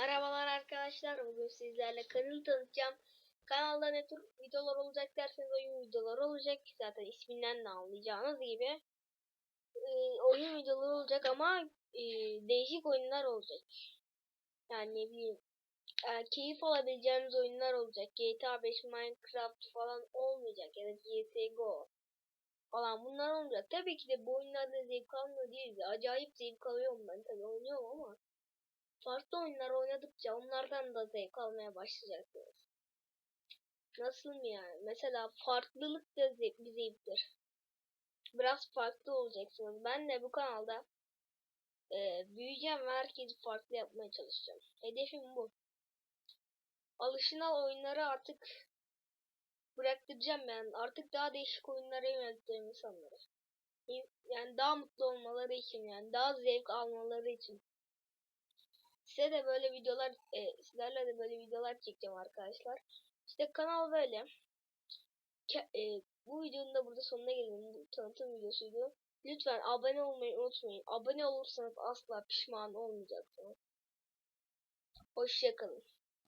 Merhabalar arkadaşlar. Bugün sizlerle kanalı tanıtacağım. Kanalda ne tür videolar olacak derseniz oyun videoları olacak. Zaten isminden de anlayacağınız gibi. Ee, oyun videoları olacak ama e, değişik oyunlar olacak. Yani ne bileyim e, keyif alabileceğiniz oyunlar olacak. GTA 5, Minecraft falan olmayacak ya da CSGO falan bunlar olmayacak. Tabii ki de bu oyunlarda zevk almıyor değiliz. Acayip zevk alıyorum ben tabii oynuyorum ama farklı oyunlar oynadıkça onlardan da zevk almaya başlayacaksınız. Nasıl mı yani? Mesela farklılık da zevk, bir zevktir. Biraz farklı olacaksınız. Ben de bu kanalda e, büyüyeceğim ve herkesi farklı yapmaya çalışacağım. Hedefim bu. Alışılan oyunları artık bıraktıracağım ben. Artık daha değişik oyunlara yönelteceğim insanları. Yani daha mutlu olmaları için yani daha zevk almaları için. Size de böyle videolar, e, sizlerle de böyle videolar çekeceğim arkadaşlar. İşte kanal böyle. Ke e, bu videonun da burada sonuna gelelim. Bu tanıtım videosuydu. Lütfen abone olmayı unutmayın. Abone olursanız asla pişman olmayacaksınız. Hoşçakalın.